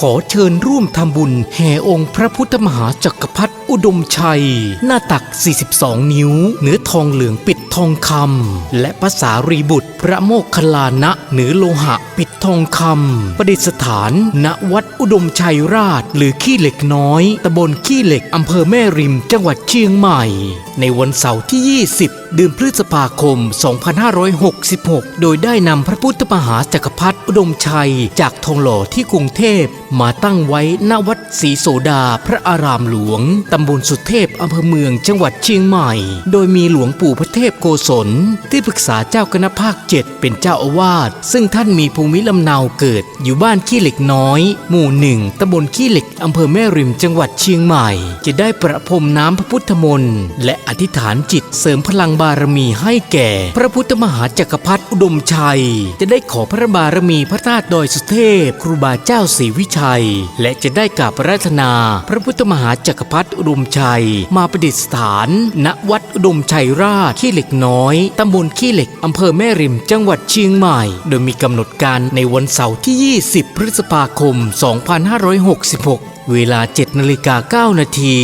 ขอเชิญร่วมทำบุญแห่องค์พระพุทธมหาจักรพรรดิอุดมชัย หน้าตัก 42 นิ้ว เนื้อทองเหลืองปิดทองคำและภาษารีบุตรพระโมคคัลลานะเนื้อโลหะปิดทองคำประดิษฐาน ณวัดอุดมชัยราช หรือขี้เหล็กน้อยตำบลขี้เหล็กอำเภอแม่ริมจังหวัดเชียงใหม่ ในวันเสาร์ที่ 20 เดือนพฤษภาคม 2566 โดยได้นำพระพุทธมหาจักรพรรดิอุดมชัย จากทองหล่อที่กรุงเทพ มาตั้งไว้ณวัดศรีโสดาพระอารามหลวงตำบลสุเทพอำเภอเมืองจังหวัดเชียงใหม่ โดยมีหลวงปู่พระเทพโกศล ที่ปรึกษาเจ้าคณะภาคเจ็ดเป็นเจ้าอาวาสซึ่งท่านมีภูมิลำเนาเกิดอยู่บ้านขี้เหล็กน้อย หมู่หนึ่งตำบลขี้เหล็กอำเภอแม่ริมจังหวัดเชียงใหม่ จะได้ประพรมน้ำพระพุทธมนต์และอธิษฐานจิตเสริมพลังบารมีให้แก่ พระพุทธมหาจักรพรรดิอุดมชัย จะได้ขอพระบารมีพระธาตุดอยสุเทพ ครูบาเจ้าศรีวิชัย และจะได้กราบระราธนา พระพุทธมหาจักรพรรดิอุดมชัย มาประดิษฐาน ณวัดอุดมชัยราชขี้เหล็กน้อยตำบลขี้เหล็กอำเภอแม่ริมจังหวัดเชียงใหม่ โดยมีกำหนดการในวันเสาร์ที่ 20 พฤษภาคม 2566 เวลา7นาฬิกา9นาที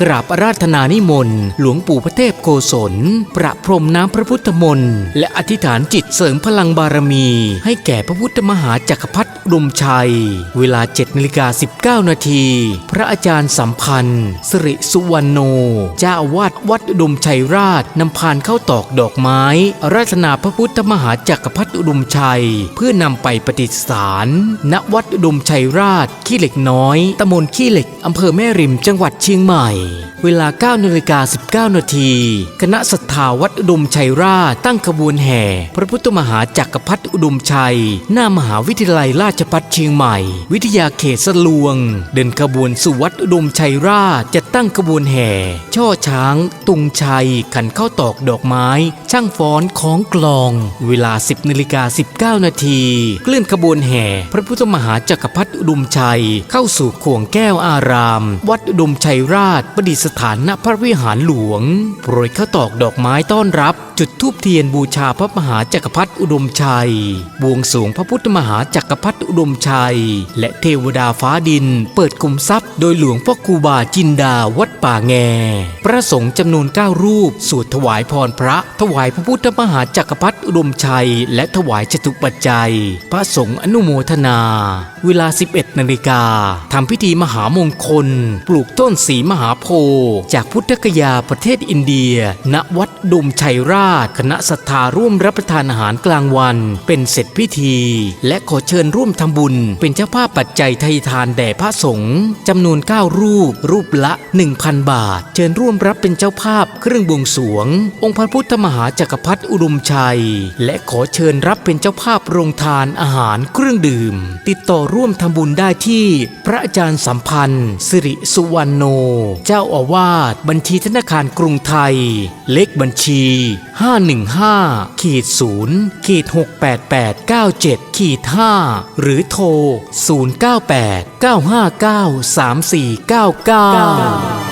กราบอาราธนานิมนต์ หลวงปู่พระเทพโกศล ประพรมน้ำพระพุทธมนต์ และอธิษฐานจิตเสริมพลังบารมี ให้แก่พระพุทธมหาจักรพรรดิอุดมชัย เวลา7นาฬิกา19นาทีพระอาจารย์สัมพันธ์ สิริสุวรรณโน เจ้าอาวาสวัดอุดมชัยราชนำพานเข้าตอกดอกไม้อาราธนาพระพุทธมหาจักรพรรดิอุดมชัย เพื่อนำไปประดิษฐานณวัดอุดมชัยราชขี้เหล็กน้อยตำบลขี้เหล็ก อำเภอแม่ริม จังหวัดเชียงใหม่ เวลา9นาฬิกา19นาที คณะศรัทธาวัดอุดมชัยราชตั้งขบวนแห่ พระพุทธมหาจักรพรรดิอุดมชัย หน้ามหาวิทยาลัยราชภัฏเชียงใหม่ วิทยาเขตสลวง เดินขบวนสู่วัดอุดมชัยราชจะตั้งขบวนแห่ ช่อช้าง ตุงชัย ขันเข้าตอกดอกไม้ ช่างฟ้อนของกลอง เวลา 10นาฬิกา19นาทีเคลื่อนขบวนแห่ พระพุทธมหาจักรพรรดิอุดมชัยเข้าสู่ขวงแก้วอาราม วัดอุดมชัยราชประดิษฐานณพระวิหารหลวง โปรยข้าวตอกดอกไม้ต้อนรับ จุดธูปเทียนบูชาพระมหาจักรพรรดิอุดมชัย บวงสรวงพระพุทธมหาจักรพรรดิอุดมชัย และเทวดาฟ้าดิน เปิดคุมทรัพย์ โดยหลวงพ่อครูบาจินดาวัดป่าแง พระสงฆ์จำนวน 9 รูป สวดถวายพรพระ ถวายพระพุทธมหาจักรพรรดิอุดมชัย และถวายจตุปัจจัย พระสงฆ์อนุโมทนา เวลา 11นาฬิกาทำพิธีมหามงคล ปลูกต้นสีมหาโพจากพุทธกยาประเทศอินเดีย ณวัดดุมชัยราชคณะศรัทธาร่วมรับประทานอาหารกลางวัน เป็นเสร็จพิธี และขอเชิญร่วมทำบุญ เป็นเจ้าภาพปัจจัยไทยทานแด่พระสงฆ์จำนวน 9 รูป รูปละ 1,000 บาท เชิญร่วมรับเป็นเจ้าภาพเครื่องบวงสวง องค์พระพุทธมหาจักรพรรดิอุดมชัย และขอเชิญรับเป็นเจ้าภาพโรงทานอาหารเครื่องดื่ม ติดต่อร่วมทำบุญได้ที่พระอาจารย์สัมพันธ์ สิริสุวรรณโน เจ้าอาวาสบัญชีธนาคารกรุงไทย เลขบัญชี515ขีด0ขีด68897ขีด5หรือโทร 098 959 3499